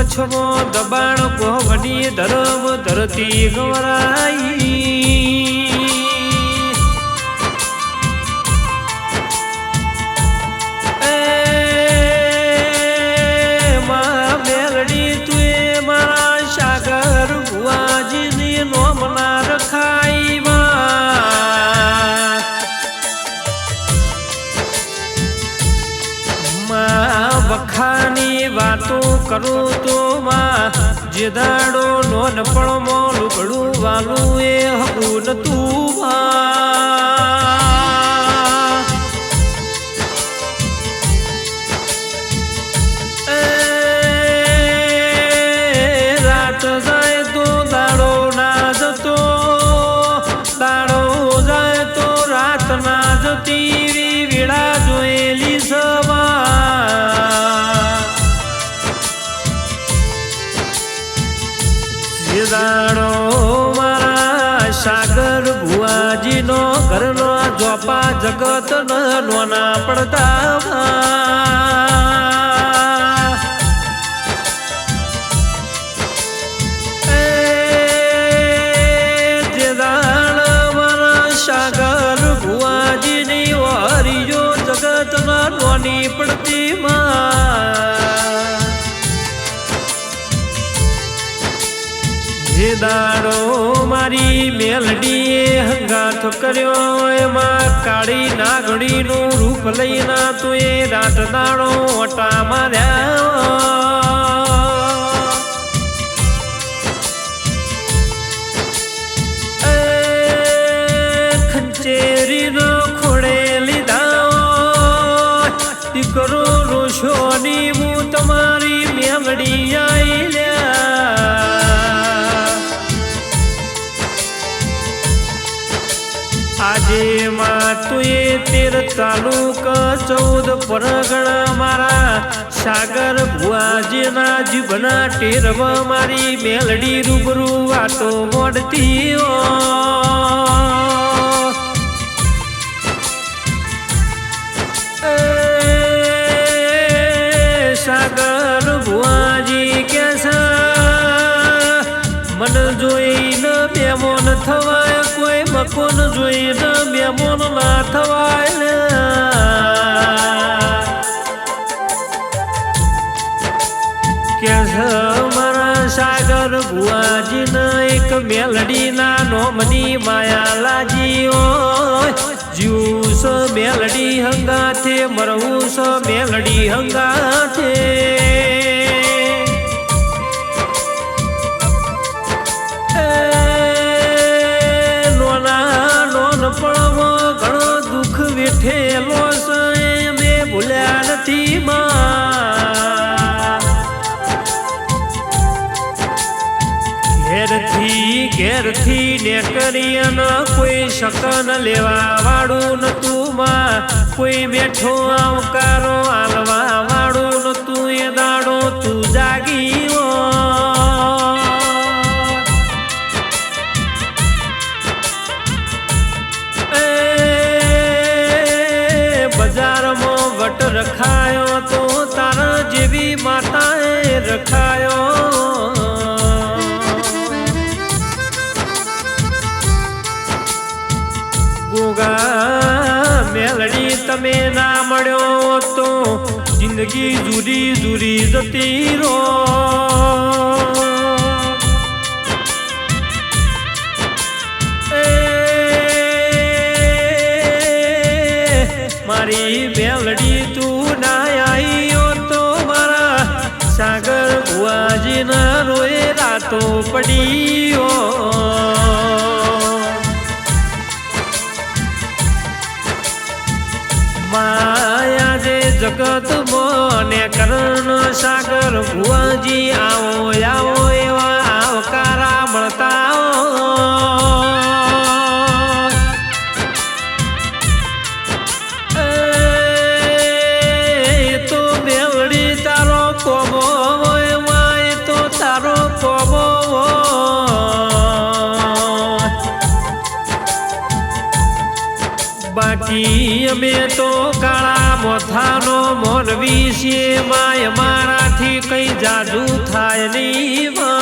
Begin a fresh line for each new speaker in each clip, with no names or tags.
કચ્છમાં દબાણ કોહવડી ધરમ ધરતી ગવરાઈ એ વાતો કરું તો માં. જે દાડો નોનપણમાં લુગડું વાલું એ હગું નતું જતો. જે દાડો મારા સાગર ભુવાજીનો ઘરનો જોપા જગત નોના પડતા મારી મેલડીએ હંગાથ કર્યો, એમાં કાળી નાગડીનું રૂપ લઈને તું એ રાત દાણો ઓટા માર્યા. એ ખંચેરીનો ખોડે લીધા. દીકરો રોશોની હું તમારી મેમડી આઈ. આજે માં તુએ તેર તાલુક ચૌદ પરગણા મારા સાગર ભુઆજીના જીભના ટેરવ મારી મેલડી રૂબરૂ વાતો મોડતી સાગર ભુઆજી કે મન જોઈને બેમોન કોઈ મકોન જોઈને બેમોન ના થવાય કે મારા સાગર ભુવાજીને એક મેલડીના નોમની માયા લાજી હોય જીવ સ મેલડી હંગાથે, મરવું સ મેલડી હંગાથે. ઘેરથી ઘેરથી કોઈ શકન લેવા વાળું નતું માં. કોઈ બેઠો આવકારો આલવા વાળું નતું, એ દાડો તું જાગી બજારમાં વટ રખાયો તો તારા જેવી માતાએ રખાયો. તમે ના મળ્યો તો જિંદગી જુરી જુરી જતી રો મારી બેલડી તું ના આવ્યો તો મારા સાગર બુઆજી ના રોએ રાતો પડીયો જગત મને કરણ સાગર, ભુવાજી આવો આવો એવા આવકારા મળતા તો બેવડી તારો કોબો માય તો તારો કોબો બાકી અમે તો કાળા મોથાનો મોનવી છીએ માય મારાથી કઈ જાદુ થાય નહીં.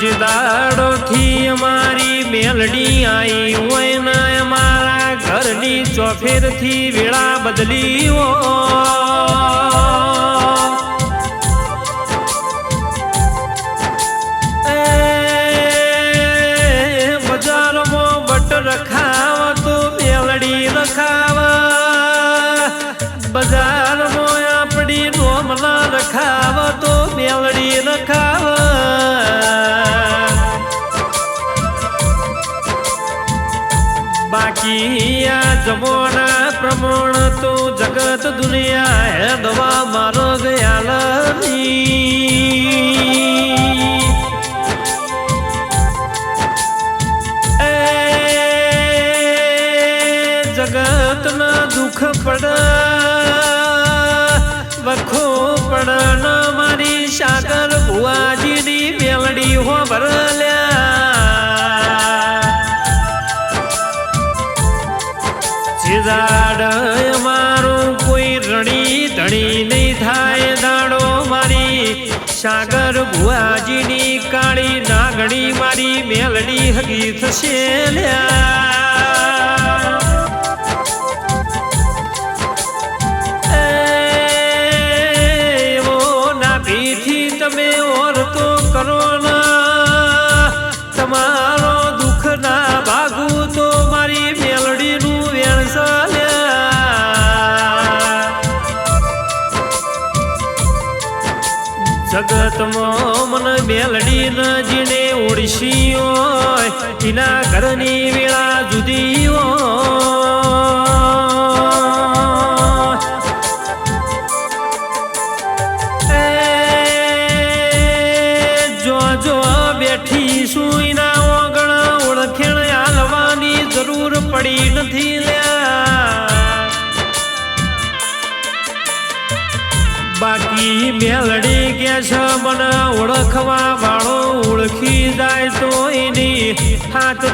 પણ દાડો થી અમારી મેલડી આઈ હોય ને અમારા ઘરની ચોફેરથી વેળા બદલી હોય બાકી આ જમોના પ્રમાણ તો જગત દુનિયા હે દવા મારો ગયાલની એ જગતના દુઃખ પડા વખો સિજાડ મારું કોઈ રણી ધણી નહીં થાય. દાડો મારી સાગર ભુવાજીની કાળી નાગણી મારી મેલડી હગી થશે તમે ઓરતો કરો ના. તમારો જગતમાં મન બેલડી ન જીને ઉડશી હોય, એના ઘરની વેળા જુદી જો જો બેઠી સુઈના ઓગણ ઓળખેણ, હાલવાની જરૂર પડી નથી બાકી મેલડી કે છે, મને ઓળખવા વાળો ઓળખી જાય તો એની હાથ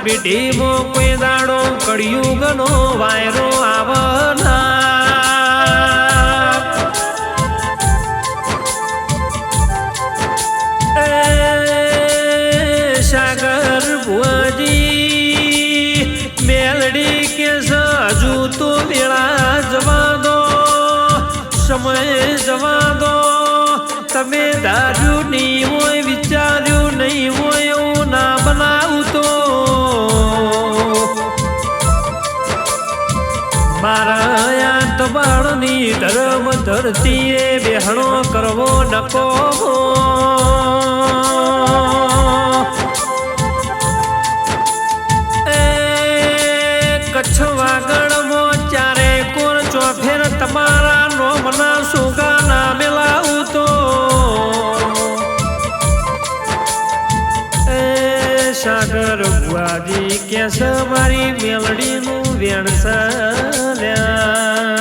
મો કોઈ દાડો કળિયુગનો વાયરો આવના તમે ધાર્યું નહીં હોય, વિચાર્યું નહીં હોય, એવું ના બનાવું તો. મારા યા દબાણની ધર્મ ધરતીએ બેહણો કરવો નકો બેસ મારી મેલડીનું વેણ સલ્યા.